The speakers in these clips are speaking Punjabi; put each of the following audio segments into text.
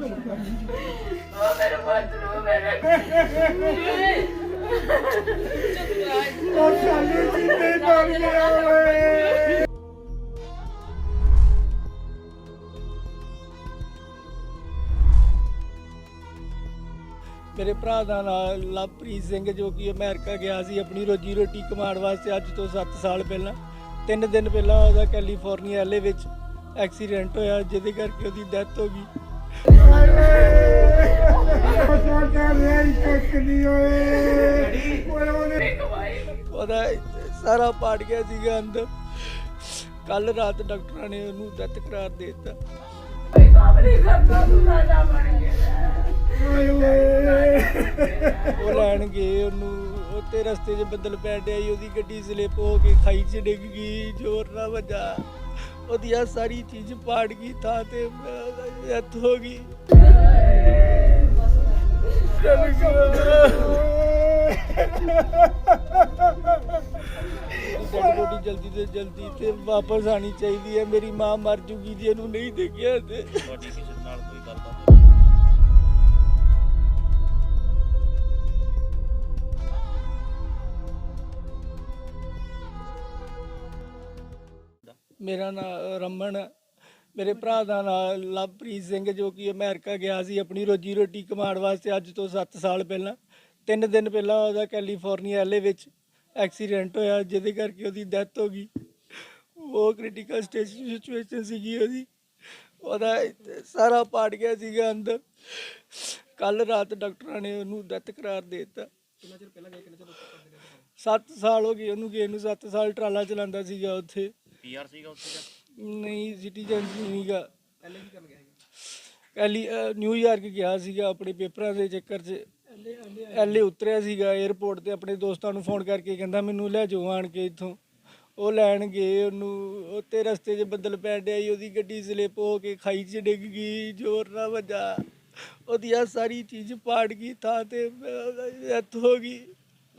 ਉਹ ਮੇਰੇ ਪੁੱਤ ਨੂੰ ਮੇਰੇ ਉਹ ਸਾਨੂੰ ਜਿੰਦੇ ਬਣ ਗਿਆ ਓਏ ਮੇਰੇ ਭਰਾ ਦਾ ਨਾਮ ਲਵਪ੍ਰੀਤ ਸਿੰਘ, ਜੋ ਕਿ ਅਮਰੀਕਾ ਗਿਆ ਸੀ ਆਪਣੀ ਰੋਜੀ ਰੋਟੀ ਕਮਾਉਣ ਵਾਸਤੇ ਅੱਜ ਤੋਂ 7 ਸਾਲ ਪਹਿਲਾਂ। ਤਿੰਨ ਦਿਨ ਪਹਿਲਾਂ ਉਹਦਾ ਕੈਲੀਫੋਰਨੀਆ ਐਲੇ ਵਿੱਚ ਐਕਸੀਡੈਂਟ ਹੋਇਆ, ਜਿਹਦੇ ਕਰਕੇ ਉਹਦੀ ਡੈਥ ਹੋ ਗਈ। ਉਹਦਾ ਸਾਰਾ ਪਾੜ ਗਿਆ ਸੀਗਾ ਅੰਦਰ। ਕੱਲ ਰਾਤ ਡਾਕਟਰਾਂ ਨੇ ਉਹਨੂੰ ਡੈਥ ਕਰਾਰ ਦੇ ਦਿੱਤਾ। ਉਹ ਲੈਣ ਗਏ ਉਹਨੂੰ। ਉੱਤੇ ਰਸਤੇ 'ਚ ਬੱਦਲ ਪੈਣ ਡਿਆ ਸੀ, ਉਹਦੀ ਗੱਡੀ ਸਲਿੱਪ ਹੋ ਕੇ ਖਾਈ 'ਚ ਡਿੱਗ ਗਈ, ਜ਼ੋਰ ਨਾਲ ਵੱਜਾ। ਉਹਦੀ ਆਹ ਸਾਰੀ ਚੀਜ਼ ਪਾੜ ਗਈ ਤਾਂ ਤੇ ਡੈਥ ਹੋ ਗਈ। ਚੱਲ ਡੈਡ ਬੋਡੀ ਜਲਦੀ ਤੋਂ ਜਲਦੀ ਤੇ ਵਾਪਸ ਆਣੀ ਚਾਹੀਦੀ ਹੈ। ਮੇਰੀ ਮਾਂ ਮਰ ਜੂਗੀ ਜੇ ਇਹਨੂੰ ਨਹੀਂ ਦੇਖਿਆ ਤੇ। ਤੁਹਾਡੀ ਕਿਸੇ ਮੇਰਾ ਨਾਮ ਰਮਨ ਆ। ਮੇਰੇ ਭਰਾ ਦਾ ਨਾਮ ਲਵਪ੍ਰੀਤ ਸਿੰਘ ਜੋ ਕਿ ਅਮਰੀਕਾ ਗਿਆ ਸੀ ਆਪਣੀ ਰੋਜੀ ਰੋਟੀ ਕਮਾਉਣ ਵਾਸਤੇ ਅੱਜ ਤੋਂ 7 ਸਾਲ ਪਹਿਲਾਂ। ਤਿੰਨ ਦਿਨ ਪਹਿਲਾਂ ਉਹਦਾ ਕੈਲੀਫੋਰਨੀਆ ਐਲੇ ਵਿੱਚ ਐਕਸੀਡੈਂਟ ਹੋਇਆ ਜਿਹਦੇ ਕਰਕੇ ਉਹਦੀ ਡੈਥ ਹੋ ਗਈ। ਉਹ ਕ੍ਰਿਟੀਕਲ ਸਟੇਜ ਸਿਚੁਏਸ਼ਨ ਸੀਗੀ ਉਹਦੀ। ਉਹਦਾ ਸਾਰਾ ਪਾੜ ਗਿਆ ਸੀਗਾ ਅੰਦਰ। ਕੱਲ ਰਾਤ ਡਾਕਟਰਾਂ ਨੇ ਉਹਨੂੰ ਡੈਥ ਕਰਾਰ ਦੇ ਦਿੱਤਾ। ਕਿੰਨਾ ਚਿਰ ਪਹਿਲਾਂ ਗਿਆ ਕਿੰਨਾ ਚਿਰ 7 ਸਾਲ ਹੋ ਗਏ ਉਹਨੂੰ ਗਏ ਨੂੰ 7 ਸਾਲ ਟਰਾਲਾ ਚਲਾਉਂਦਾ ਸੀਗਾ ਉੱਥੇ। ਪੀਆਰ ਸੀਗਾ ਉੱਥੇ ਦਾ? ਨਹੀਂ ਸਿਟੀਜ਼ਨ ਨਹੀਂਗਾ ਐਲੇ ਕੀ ਕਰਨ ਗਿਆ ਸੀਗਾ ਐਲੀ ਨਿਊਯਾਰਕ ਗਿਆ ਸੀਗਾ ਆਪਣੇ ਪੇਪਰਾਂ ਦੇ ਚੱਕਰ 'ਚ। ਐਲੇ ਉਤਰਿਆ ਸੀਗਾ 에ਅਰਪੋਰਟ ਤੇ ਆਪਣੇ ਦੋਸਤਾਂ ਨੂੰ ਫੋਨ ਕਰਕੇ ਕਹਿੰਦਾ ਮੈਨੂੰ ਲੈ ਜਾਓ ਆਣ ਕੇ ਇੱਥੋਂ। ਉਹ ਲੈਣ ਗਏ, ਉਹਨੂੰ ਉੱਤੇ ਰਸਤੇ 'ਚ ਬੱਦਲ ਪੈਣ ਡਿਆ ਸੀ, ਉਹਦੀ ਗੱਡੀ ਸਲਿੱਪ ਹੋ ਕੇ ਖਾਈ 'ਚ ਡਿੱਗ ਗਈ, ਜ਼ੋਰ ਨਾਲ ਵੱਜਾ। ਉਹਦੀ ਆਹ ਸਾਰੀ ਚੀਜ਼ ਪਾੜ ਗਈ, ਥਾਂ ਤੇ ਡੈਥ ਹੋ ਗਈ।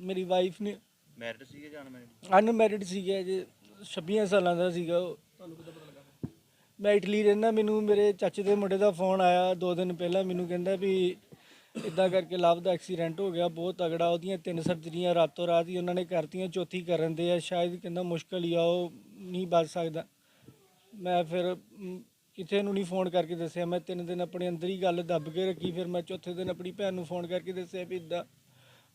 ਮੇਰੀ ਵਾਈਫ ਨੇ ਮੈਰਿਡ ਸੀਗੇ ਜਾਂ ਅਨਮੈਰਿਡ ਅਨਮੈਰਿਡ ਸੀਗਾ ਜੇ 26 ਸਾਲਾਂ ਦਾ ਸੀਗਾ ਉਹ। ਤੁਹਾਨੂੰ ਕਿੱਦਾਂ ਪਤਾ ਲੱਗਾ? ਮੈਂ ਇਟਲੀ ਰਹਿੰਦਾ ਮੈਨੂੰ ਮੇਰੇ ਚਾਚੇ ਦੇ ਮੁੰਡੇ ਦਾ ਫੋਨ ਆਇਆ ਦੋ ਦਿਨ ਪਹਿਲਾਂ ਮੈਨੂੰ ਕਹਿੰਦਾ ਵੀ ਇਦਾਂ ਕਰਕੇ ਲਵ ਦਾ ਐਕਸੀਡੈਂਟ ਹੋ ਗਿਆ ਬਹੁਤ ਤਗੜਾ ਉਹਦੀਆਂ ਤਿੰਨ ਸਰਜਰੀਆਂ ਰਾਤੋਂ ਰਾਤ ਹੀ ਉਹਨਾਂ ਨੇ ਕਰਤੀਆਂ ਚੌਥੀ ਕਰਨ ਦੇ ਆ ਸ਼ਾਇਦ ਕਹਿੰਦਾ ਮੁਸ਼ਕਲ ਹੀ ਆ ਉਹ ਨਹੀਂ ਬਚ ਸਕਦਾ। ਮੈਂ ਫਿਰ ਮ, ਕਿਸੇ ਨੂੰ ਨਹੀਂ ਫੋਨ ਕਰਕੇ ਦੱਸਿਆ ਮੈਂ ਤਿੰਨ ਦਿਨ ਆਪਣੇ ਅੰਦਰ ਹੀ ਗੱਲ ਦੱਬ ਕੇ ਰੱਖੀ ਫਿਰ ਮੈਂ ਚੌਥੇ ਦਿਨ ਆਪਣੀ ਭੈਣ ਨੂੰ ਫੋਨ ਕਰਕੇ ਦੱਸਿਆ ਵੀ ਇਦਾਂ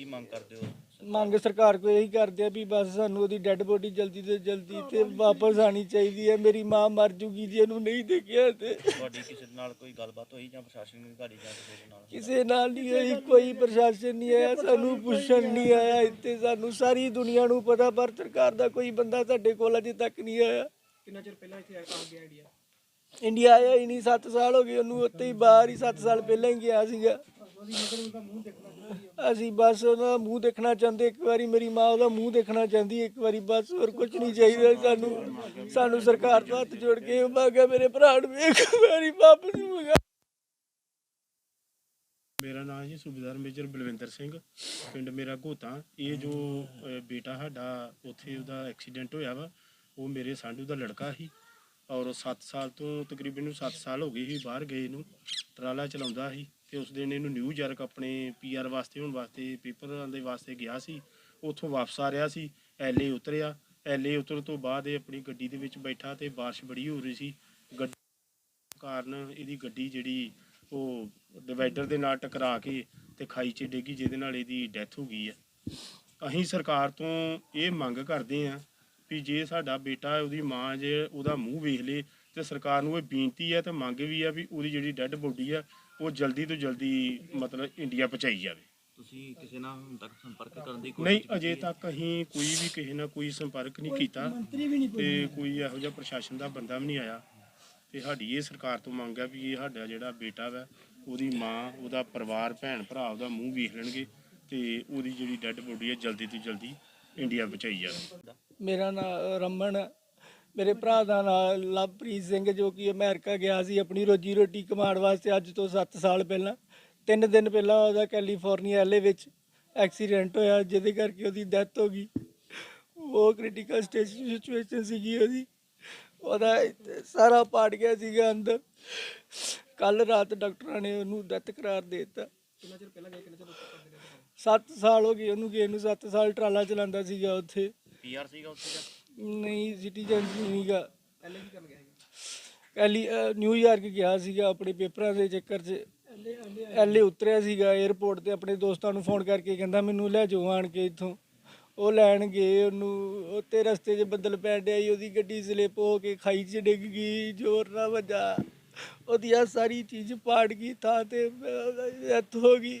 ਕੀ ਮੰਗ ਕਰਦੇ ਹੋ? ਮੰਗ ਸਰਕਾਰ ਕੋਲ ਇਹੀ ਕਰਦੇ ਆ ਵੀ ਬਸ ਸਾਨੂੰ ਉਹਦੀ ਡੈੱਡ ਬੋਡੀ ਜਲਦੀ ਤੋਂ ਜਲਦੀ ਤੇ ਵਾਪਸ ਆਣੀ ਚਾਹੀਦੀ ਹੈ। ਮੇਰੀ ਮਾਂ ਮਰ ਜੂਗੀ ਜੇ ਇਹਨੂੰ ਨਹੀਂ ਦੇਖਿਆ ਤੇ। ਤੁਹਾਡੀ ਕਿਸੇ ਨਾਲ ਕੋਈ ਗੱਲਬਾਤ ਹੋਈ ਜਾਂ ਪ੍ਰਸ਼ਾਸਨ ਅਧਿਕਾਰੀ ਜਾਂ ਕਿਸੇ ਦੇ ਨਾਲ? ਕਿਸੇ ਨਾਲ ਨਹੀਂ ਹੋਈ ਕੋਈ ਪ੍ਰਸ਼ਾਸਨ ਨਹੀਂ ਆਇਆ ਸਾਨੂੰ ਪੁੱਛਣ ਨਹੀਂ ਆਇਆ ਇੱਥੇ ਸਾਨੂੰ। ਸਾਰੀ ਦੁਨੀਆ ਨੂੰ ਪਤਾ ਪਰ ਸਰਕਾਰ ਦਾ ਕੋਈ ਬੰਦਾ ਸਾਡੇ ਕੋਲ ਅਜੇ ਤੱਕ ਨਹੀਂ ਆਇਆ। ਕਿੰਨਾ ਚਿਰ ਪਹਿਲਾਂ ਇੱਥੇ ਆ ਗਿਆ ਇੰਡੀਆ? ਇੰਡੀਆ ਆਇਆ ਹੀ ਨਹੀਂ 7 ਸਾਲ ਹੋ ਗਏ ਉਹਨੂੰ ਉੱਥੇ ਹੀ ਬਾਹਰ ਹੀ 7 ਸਾਲ ਪਹਿਲਾਂ ਹੀ ਗਿਆ ਸੀਗਾ। ਅਸੀਂ ਬਸ ਉਹਦਾ ਮੂੰਹ ਦੇਖਣਾ ਚਾਹੁੰਦੇ, ਇੱਕ ਵਾਰੀ ਮੇਰੀ ਮਾਂ ਉਹਦਾ ਮੂੰਹ ਦੇਖਣਾ ਚਾਹੁੰਦੀ, ਇੱਕ ਵਾਰੀ ਬਸ ਹੋਰ ਕੁਝ ਨਹੀਂ ਚਾਹੀਦਾ। ਸਾਨੂੰ ਸਾਨੂੰ ਸਰਕਾਰ ਤੋਂ ਹੱਥ ਜੋੜ ਕੇ ਮੰਗਾ ਮੇਰੇ ਭਰਾ ਨੂੰ ਇੱਕ ਵਾਰੀ ਵਾਪਸ ਮੰਗਾ ਮੇਰਾ ਨਾਮ ਜੀ ਸੂਬੇਦਾਰ ਮੇਜਰ ਬਲਵਿੰਦਰ ਸਿੰਘ, ਪਿੰਡ ਮੇਰਾ ਘੋਤਾ ਇਹ ਜੋ ਬੇਟਾ ਸਾਡਾ, ਉੱਥੇ ਉਹਦਾ ਐਕਸੀਡੈਂਟ ਹੋਇਆ ਵਾ, ਉਹ ਮੇਰੇ ਸਾਂਢੂ ਦਾ ਲੜਕਾ ਸੀ ਔਰ 7 ਸਾਲ ਤੋਂ ਤਕਰੀਬਨ ਨੂੰ 7 ਸਾਲ ਹੋ ਗਏ ਸੀ, ਬਾਹਰ ਗਏ ਨੂੰ, ਟਰਾਲਾ ਚਲਾਉਂਦਾ ਸੀ। ਤੇ ਉਸ ਦਿਨ ਇਹਨੂੰ ਨਿਊਯਾਰਕ ਆਪਣੇ ਪੀਆਰ ਵਾਸਤੇ, ਹੋਣ ਵਾਸਤੇ ਪੇਪਰਾਂ ਦੇ ਵਾਸਤੇ ਗਿਆ ਸੀ। ਉੱਥੋਂ ਵਾਪਸ ਆ ਰਿਹਾ ਸੀ ਐਲਏ ਉਤਰਿਆ। ਐਲਏ ਉਤਰਨ ਤੋਂ ਬਾਅਦ ਇਹ ਆਪਣੀ ਗੱਡੀ ਦੇ ਵਿੱਚ ਬੈਠਾ ਤੇ ਬਾਰਿਸ਼ ਬੜੀ ਹੋ ਰਹੀ ਸੀ। ਗੱਡੀ ਕਾਰਨ ਇਹਦੀ ਗੱਡੀ ਜਿਹੜੀ ਉਹ ਡਿਵਾਈਡਰ ਦੇ ਨਾਲ ਟਕਰਾ ਕੇ ਤੇ ਖਾਈ 'ਚ ਡਿੱਗੀ, ਜਿਹਦੇ ਨਾਲ ਇਹਦੀ ਡੈਥ ਹੋ ਗਈ ਹੈ। ਅਸੀਂ ਸਰਕਾਰ ਤੋਂ ਇਹ ਮੰਗ ਕਰਦੇ ਹਾਂ ਵੀ ਜੇ ਸਾਡਾ ਬੇਟਾ ਉਹਦੀ ਮਾਂ ਜੇ ਉਹਦਾ ਮੂੰਹ ਵੇਖ ਲੇ ਤੇ ਸਰਕਾਰ ਨੂੰ ਇਹ ਬੇਨਤੀ ਹੈ ਤੇ ਮੰਗ ਵੀ ਆ ਵੀ ਉਹਦੀ ਜਿਹੜੀ ਡੈੱਡ ਬੋਡੀ ਆ ਉਹ ਜਲਦੀ ਤੋਂ ਜਲਦੀ ਮਤਲਬ ਇੰਡੀਆ ਪਹੁੰਚਾਈ ਜਾਵੇ ਤੁਸੀਂ ਕਿਸੇ ਨਾਲ ਹੁਣ ਤੱਕ ਸੰਪਰਕ ਕਰਨ ਦੀ ਨਹੀਂ ਅਜੇ? ਤੱਕ ਅਸੀਂ ਕੋਈ ਵੀ ਕਿਸੇ ਨਾਲ ਕੋਈ ਸੰਪਰਕ ਨਹੀਂ ਕੀਤਾ ਤੇ ਕੋਈ ਇਹੋ ਜਿਹਾ ਪ੍ਰਸ਼ਾਸਨ ਦਾ ਬੰਦਾ ਵੀ ਨਹੀਂ ਆਇਆ ਤੇ ਸਾਡੀ ਇਹ ਸਰਕਾਰ ਤੋਂ ਮੰਗ ਹੈ ਵੀ ਇਹ ਸਾਡਾ ਜਿਹੜਾ ਬੇਟਾ ਵਾ ਉਹਦੀ ਮਾਂ ਉਹਦਾ ਪਰਿਵਾਰ ਭੈਣ ਭਰਾ ਉਹਦਾ ਮੂੰਹ ਵੇਖ ਲੈਣਗੇ ਤੇ ਉਹਦੀ ਜਿਹੜੀ ਡੈੱਡ ਬੋਡੀ ਹੈ ਜਲਦੀ ਤੋਂ ਜਲਦੀ ਇੰਡੀਆ ਪਹੁੰਚਾਈ ਜਾਵੇ ਮੇਰਾ ਨਾਮ ਰਮਨ ਹੈ। ਮੇਰੇ ਭਰਾ ਦਾ ਨਾਮ ਲਵਪ੍ਰੀਤ ਸਿੰਘ ਜੋ ਕਿ ਅਮਰੀਕਾ ਗਿਆ ਸੀ ਆਪਣੀ ਰੋਜੀ ਰੋਟੀ ਕਮਾਉਣ ਵਾਸਤੇ ਅੱਜ ਤੋਂ 7 ਸਾਲ ਪਹਿਲਾਂ। ਤਿੰਨ ਦਿਨ ਪਹਿਲਾਂ ਉਹਦਾ ਕੈਲੀਫੋਰਨੀਆ ਐਲਏ ਵਿੱਚ ਐਕਸੀਡੈਂਟ ਹੋਇਆ ਜਿਹਦੇ ਕਰਕੇ ਉਹਦੀ ਡੈਥ ਹੋ ਗਈ। ਉਹ ਕ੍ਰਿਟੀਕਲ ਸਟੇਜ ਸਿਚੁਏਸ਼ਨ ਸੀਗੀ ਉਹਦੀ। ਉਹਦਾ ਸਾਰਾ ਪਾੜ ਗਿਆ ਸੀਗਾ ਅੰਦਰ। ਕੱਲ ਰਾਤ ਡਾਕਟਰਾਂ ਨੇ ਉਹਨੂੰ ਡੈਥ ਕਰਾਰ ਦੇ ਦਿੱਤਾ। ਕਿੰਨਾ ਚਿਰ ਪਹਿਲਾਂ ਗਏ ਕਿੰਨਾ ਚਿਰ ਉੱਥੇ ਕਰਦੇ ਰਹੇ? 7 ਸਾਲ ਹੋ ਗਏ ਉਹਨੂੰ ਗਏ ਨੂੰ 7 ਸਾਲ ਟਰਾਲਾ ਚਲਾਉਂਦਾ ਸੀਗਾ ਉੱਥੇ। ਪੀਆਰ ਸੀਗਾ ਉੱਥੇ ਦਾ? ਨਹੀਂ ਸਿਟੀਜ਼ਨ ਨਹੀਂਗਾ ਐਲੇ ਕੀ ਕਰਨ ਗਿਆ ਕੱਲੀ ਨਿਊਯਾਰਕ ਗਿਆ ਸੀਗਾ ਆਪਣੇ ਪੇਪਰਾਂ ਦੇ ਚੱਕਰ 'ਚ। ਐਲੇ ਉਤਰਿਆ ਸੀਗਾ 에ਅਰਪੋਰਟ ਤੇ, ਆਪਣੇ ਦੋਸਤਾਂ ਨੂੰ ਫੋਨ ਕਰਕੇ ਕਹਿੰਦਾ ਮੈਨੂੰ ਲੈ ਜਾਓ ਆਣ ਕੇ ਇੱਥੋਂ। ਉਹ ਲੈਣ ਗਏ, ਉਹਨੂੰ ਉੱਤੇ ਰਸਤੇ 'ਚ ਬੱਦਲ ਪੈਣ ਡਿਆ ਸੀ, ਉਹਦੀ ਗੱਡੀ ਸਲਿੱਪ ਹੋ ਕੇ ਖਾਈ 'ਚ ਡਿੱਗ ਗਈ, ਜ਼ੋਰ ਨਾਲ ਵੱਜਾ। ਉਹਦੀ ਆਹ ਸਾਰੀ ਚੀਜ਼ ਪਾੜ ਗਈ, ਥਾਂ ਤੇ ਡੈਥ ਹੋ ਗਈ।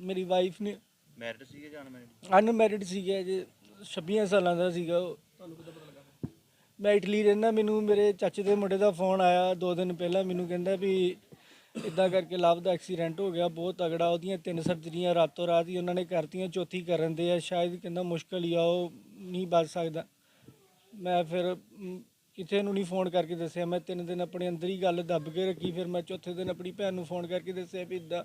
ਮੇਰੀ ਵਾਈਫ ਨੇ ਮੈਰਿਡ ਸੀਗੇ ਜਾਂ ਅਨਮੈਰਿਡ ਅਨਮੈਰਿਡ ਸੀਗਾ ਜੇ 26 ਸਾਲਾਂ ਦਾ ਸੀਗਾ ਉਹ। ਤੁਹਾਨੂੰ ਕਿੱਦਾਂ ਪਤਾ ਲੱਗਾ? ਮੈਂ ਇਟਲੀ ਰਹਿੰਦਾ ਮੈਨੂੰ ਮੇਰੇ ਚਾਚੇ ਦੇ ਮੁੰਡੇ ਦਾ ਫੋਨ ਆਇਆ ਦੋ ਦਿਨ ਪਹਿਲਾਂ ਮੈਨੂੰ ਕਹਿੰਦਾ ਵੀ ਇਦਾਂ ਕਰਕੇ ਲਵ ਦਾ ਐਕਸੀਡੈਂਟ ਹੋ ਗਿਆ ਬਹੁਤ ਤਗੜਾ ਉਹਦੀਆਂ ਤਿੰਨ ਸਰਜਰੀਆਂ ਰਾਤੋਂ ਰਾਤ ਹੀ ਉਹਨਾਂ ਨੇ ਕਰਤੀਆਂ ਚੌਥੀ ਕਰਨ ਦੇ ਆ ਸ਼ਾਇਦ ਕਹਿੰਦਾ ਮੁਸ਼ਕਲ ਹੀ ਆ ਉਹ ਨਹੀਂ ਬਚ ਸਕਦਾ। ਮੈਂ ਫਿਰ ਮ, ਕਿਸੇ ਨੂੰ ਨਹੀਂ ਫੋਨ ਕਰਕੇ ਦੱਸਿਆ ਮੈਂ ਤਿੰਨ ਦਿਨ ਆਪਣੇ ਅੰਦਰ ਹੀ ਗੱਲ ਦੱਬ ਕੇ ਰੱਖੀ ਫਿਰ ਮੈਂ ਚੌਥੇ ਦਿਨ ਆਪਣੀ ਭੈਣ ਨੂੰ ਫੋਨ ਕਰਕੇ ਦੱਸਿਆ ਵੀ ਇਦਾਂ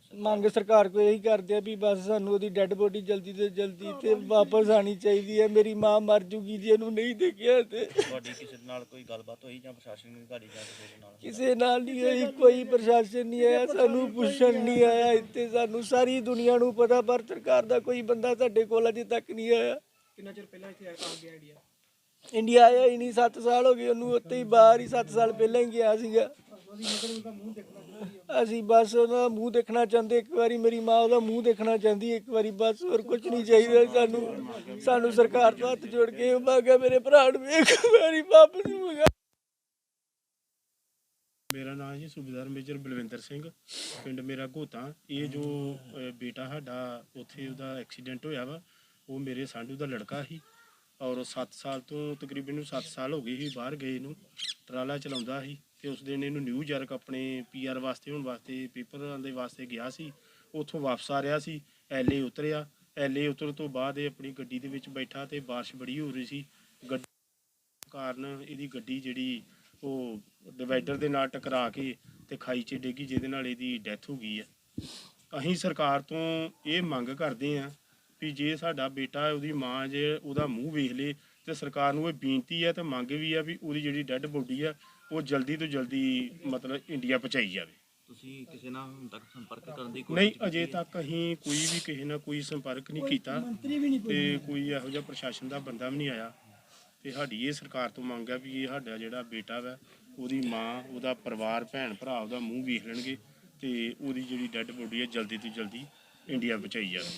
ਮੰਗ ਸਰਕਾਰ ਕੋਲ ਇਹੀ ਕਰਦੇ ਆ ਵੀ ਬਸ ਸਾਨੂੰ ਉਹਦੀ ਡੈੱਡ ਬੋਡੀ ਜਲਦੀ ਤੋਂ ਜਲਦੀ ਤੇ ਵਾਪਸ ਆਣੀ ਚਾਹੀਦੀ ਹੈ। ਮੇਰੀ ਮਾਂ ਮਰ ਜੂਗੀ ਜੇ ਇਹਨੂੰ ਨਹੀਂ ਦੇਖਿਆ ਤੇ। ਤੁਹਾਡੀ ਕਿਸੇ ਨਾਲ ਕੋਈ ਗੱਲਬਾਤ ਹੋਈ ਜਾਂ ਪ੍ਰਸ਼ਾਸਨ ਦੀ ਤੁਹਾਡੀ ਜਾਂ ਕਿਸੇ ਨਾਲ? ਕਿਸੇ ਨਾਲ ਨਹੀਂ ਹੋਈ ਕੋਈ ਪ੍ਰਸ਼ਾਸਨ ਨਹੀਂ ਆਇਆ ਸਾਨੂੰ ਪੁੱਛਣ ਨਹੀਂ ਆਇਆ ਇੱਥੇ ਸਾਨੂੰ। ਸਾਰੀ ਦੁਨੀਆ ਨੂੰ ਪਤਾ ਪਰ ਸਰਕਾਰ ਦਾ ਕੋਈ ਬੰਦਾ ਸਾਡੇ ਕੋਲ ਅਜੇ ਤੱਕ ਨਹੀਂ ਆਇਆ। ਕਿੰਨਾ ਚਿਰ ਪਹਿਲਾਂ ਇੱਥੇ ਆ ਆ ਗਿਆ ਇੰਡੀਆ ਇੰਡੀਆ ਆਇਆ ਹੀ ਨਹੀਂ 7 ਸਾਲ ਹੋ ਗਏ ਉਹਨੂੰ, ਉੱਥੇ ਹੀ ਬਾਹਰ ਹੀ 7 ਸਾਲ ਪਹਿਲਾਂ ਹੀ ਗਿਆ ਸੀਗਾ। ਅਸੀਂ ਬਸ ਉਹਦਾ ਮੂੰਹ ਦੇਖਣਾ ਚਾਹੁੰਦੇ, ਇੱਕ ਵਾਰੀ ਮੇਰੀ ਮਾਂ ਉਹਦਾ ਮੂੰਹ ਦੇਖਣਾ ਚਾਹੁੰਦੀ, ਇੱਕ ਵਾਰੀ ਬਸ ਹੋਰ ਕੁਝ ਨਹੀਂ ਚਾਹੀਦਾ ਸਾਨੂੰ। ਸਾਨੂੰ ਸਰਕਾਰ ਤੋਂ ਹੱਥ ਜੋੜ ਕੇ ਮੰਗਾ ਮੇਰੇ ਭਰਾ ਨੂੰ ਇੱਕ ਵਾਰੀ ਵਾਪਸ ਮੰਗਾ ਮੇਰਾ ਨਾਮ ਜੀ ਸੂਬੇਦਾਰ ਮੇਜਰ ਬਲਵਿੰਦਰ ਸਿੰਘ, ਪਿੰਡ ਮੇਰਾ ਘੋਤਾ ਇਹ ਜੋ ਬੇਟਾ ਸਾਡਾ, ਉੱਥੇ ਉਹਦਾ ਐਕਸੀਡੈਂਟ ਹੋਇਆ ਵਾ, ਉਹ ਮੇਰੇ ਸਾਂਢੂ ਦਾ ਲੜਕਾ ਸੀ। ਔਰ 7 ਸਾਲ ਤੋਂ ਤਕਰੀਬਨ ਨੂੰ 7 ਸਾਲ ਹੋ ਗਏ ਸੀ ਬਾਹਰ ਗਏ ਨੂੰ। ਟਰਾਲਾ ਚਲਾਉਂਦਾ ਸੀ ਤੇ ਉਸ ਦਿਨ ਇਹਨੂੰ ਨਿਊਯਾਰਕ ਆਪਣੇ ਪੀਆਰ ਵਾਸਤੇ ਹੁਣ ਵਾਸਤੇ ਪੇਪਰਾਂ ਦੇ ਵਾਸਤੇ ਗਿਆ ਸੀ। ਉੱਥੋਂ ਵਾਪਸ ਆ ਰਿਹਾ ਸੀ ਐਲਏ ਉਤਰਿਆ। ਐਲਏ ਉਤਰਨ ਤੋਂ ਬਾਅਦ ਇਹ ਆਪਣੀ ਗੱਡੀ ਦੇ ਵਿੱਚ ਬੈਠਾ ਤੇ ਬਾਰਿਸ਼ ਬੜੀ ਹੋ ਰਹੀ ਸੀ। ਗੱਡੀ ਕਾਰਨ ਇਹਦੀ ਗੱਡੀ ਜਿਹੜੀ ਉਹ ਡਿਵਾਈਡਰ ਦੇ ਨਾਲ ਟਕਰਾ ਕੇ ਤੇ ਖਾਈ 'ਚ ਡਿੱਗੀ ਜਿਹਦੇ ਨਾਲ ਇਹਦੀ ਡੈਥ ਹੋ ਗਈ ਹੈ ਅਸੀਂ ਸਰਕਾਰ ਤੋਂ ਇਹ ਮੰਗ ਕਰਦੇ ਹਾਂ ਵੀ ਜੇ ਸਾਡਾ ਬੇਟਾ ਉਹਦੀ ਮਾਂ ਜੇ ਉਹਦਾ ਮੂੰਹ ਵੇਖ ਲੇ ਤੇ ਸਰਕਾਰ ਨੂੰ ਇਹ ਬੇਨਤੀ ਹੈ ਤੇ ਮੰਗ ਵੀ ਆ ਵੀ ਉਹਦੀ ਜਿਹੜੀ ਡੈੱਡ ਬੋਡੀ ਆ ਉਹ ਜਲਦੀ ਤੋਂ ਜਲਦੀ ਮਤਲਬ ਇੰਡੀਆ ਪਹੁੰਚਾਈ ਜਾਵੇ। ਤੁਸੀਂ ਕਿਸੇ ਨਾਲ ਹੁਣ ਤੱਕ ਸੰਪਰਕ ਕਰਨ ਦੀ ਨਹੀਂ ਅਜੇ ਹੈ? ਤੱਕ ਅਸੀਂ ਕੋਈ ਵੀ ਕਿਸੇ ਨਾਲ ਕੋਈ ਸੰਪਰਕ ਨਹੀਂ ਕੀਤਾ ਤੇ ਕੋਈ ਇਹੋ ਜਿਹਾ ਪ੍ਰਸ਼ਾਸਨ ਦਾ ਬੰਦਾ ਵੀ ਨਹੀਂ ਆਇਆ। ਤੇ ਸਾਡੀ ਇਹ ਸਰਕਾਰ ਤੋਂ ਮੰਗ ਹੈ ਵੀ ਇਹ ਸਾਡਾ ਜਿਹੜਾ ਬੇਟਾ ਵਾ ਉਹਦੀ ਮਾਂ ਉਹਦਾ ਪਰਿਵਾਰ ਭੈਣ ਭਰਾ ਉਹਦਾ ਮੂੰਹ ਵੇਖ ਲੈਣਗੇ ਤੇ ਉਹਦੀ ਜਿਹੜੀ ਡੈੱਡ ਬੋਡੀ ਹੈ ਜਲਦੀ ਤੋਂ ਜਲਦੀ ਇੰਡੀਆ ਪਹੁੰਚਾਈ ਜਾਵੇ।